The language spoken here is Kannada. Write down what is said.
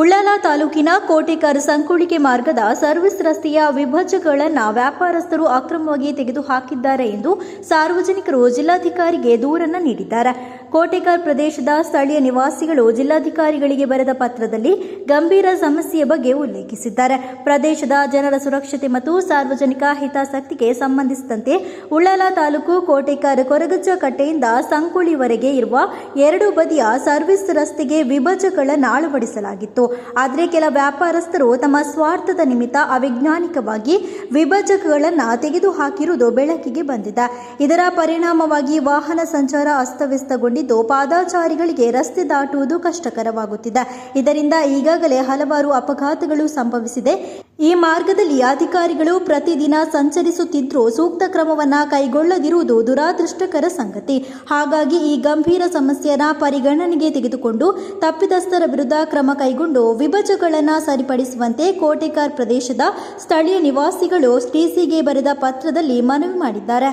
ಉಳ್ಳಾಲ ತಾಲೂಕಿನ ಕೋಟೆಕರ್ ಸಂಕುಳಿಕೆ ಮಾರ್ಗದ ಸರ್ವಿಸ್ ರಸ್ತೆಯ ವಿಭಜಕಗಳನ್ನು ವ್ಯಾಪಾರಸ್ಥರು ಅಕ್ರಮವಾಗಿ ತೆಗೆದುಹಾಕಿದ್ದಾರೆ ಎಂದು ಸಾರ್ವಜನಿಕರು ಜಿಲ್ಲಾಧಿಕಾರಿಗೆ ದೂರನ್ನು ನೀಡಿದ್ದಾರೆ. ಕೋಟೆಕರ್ ಪ್ರದೇಶದ ಸ್ಥಳೀಯ ನಿವಾಸಿಗಳು ಜಿಲ್ಲಾಧಿಕಾರಿಗಳಿಗೆ ಬರೆದ ಪತ್ರದಲ್ಲಿ ಗಂಭೀರ ಸಮಸ್ಯೆಯ ಬಗ್ಗೆ ಉಲ್ಲೇಖಿಸಿದ್ದಾರೆ. ಪ್ರದೇಶದ ಜನರ ಸುರಕ್ಷತೆ ಮತ್ತು ಸಾರ್ವಜನಿಕ ಹಿತಾಸಕ್ತಿಗೆ ಸಂಬಂಧಿಸಿದಂತೆ ಉಳ್ಳಾಲ ತಾಲೂಕು ಕೋಟೆಕರ್ ಕೊರಗಜ್ಜ ಕಟ್ಟೆಯಿಂದ ಸಂಕುಳಿವರೆಗೆ ಇರುವ ಎರಡು ಬದಿಯ ಸರ್ವಿಸ್ ರಸ್ತೆಗೆ ವಿಭಜಕಗಳನ್ನು ಅಳವಡಿಸಲಾಗಿತ್ತು. ಆದರೆ ಕೆಲ ವ್ಯಾಪಾರಸ್ಥರು ತಮ್ಮ ಸ್ವಾರ್ಥದ ನಿಮಿತ್ತ ಅವೈಜ್ಞಾನಿಕವಾಗಿ ವಿಭಜಕಗಳನ್ನು ತೆಗೆದುಹಾಕಿರುವುದು ಬೆಳಕಿಗೆ ಬಂದಿದೆ. ಇದರ ಪರಿಣಾಮವಾಗಿ ವಾಹನ ಸಂಚಾರ ಅಸ್ತವ್ಯಸ್ತಗೊಂಡಿದ್ದು ಪಾದಾಚಾರಿಗಳಿಗೆ ರಸ್ತೆ ದಾಟುವುದು ಕಷ್ಟಕರವಾಗುತ್ತಿದೆ. ಇದರಿಂದ ಈಗಾಗಲೇ ಹಲವಾರು ಅಪಘಾತಗಳು ಸಂಭವಿಸಿದೆ. ಈ ಮಾರ್ಗದಲ್ಲಿ ಅಧಿಕಾರಿಗಳು ಪ್ರತಿದಿನ ಸಂಚರಿಸುತ್ತಿದ್ದರೂ ಸೂಕ್ತ ಕ್ರಮವನ್ನು ಕೈಗೊಳ್ಳದಿರುವುದು ದುರಾದೃಷ್ಟಕರ ಸಂಗತಿ. ಹಾಗಾಗಿ ಈ ಗಂಭೀರ ಸಮಸ್ಯೆಯನ್ನು ಪರಿಗಣನೆಗೆ ತೆಗೆದುಕೊಂಡು ತಪ್ಪಿತಸ್ಥರ ವಿರುದ್ಧ ಕ್ರಮ ಕೈಗೊಂಡು ವಿಭಜಗಳನ್ನು ಸರಿಪಡಿಸುವಂತೆ ಕೋಟೆಕಾರ್ ಪ್ರದೇಶದ ಸ್ಥಳೀಯ ನಿವಾಸಿಗಳು ಟಿಸಿಗೆ ಬರೆದ ಪತ್ರದಲ್ಲಿ ಮನವಿ ಮಾಡಿದ್ದಾರೆ.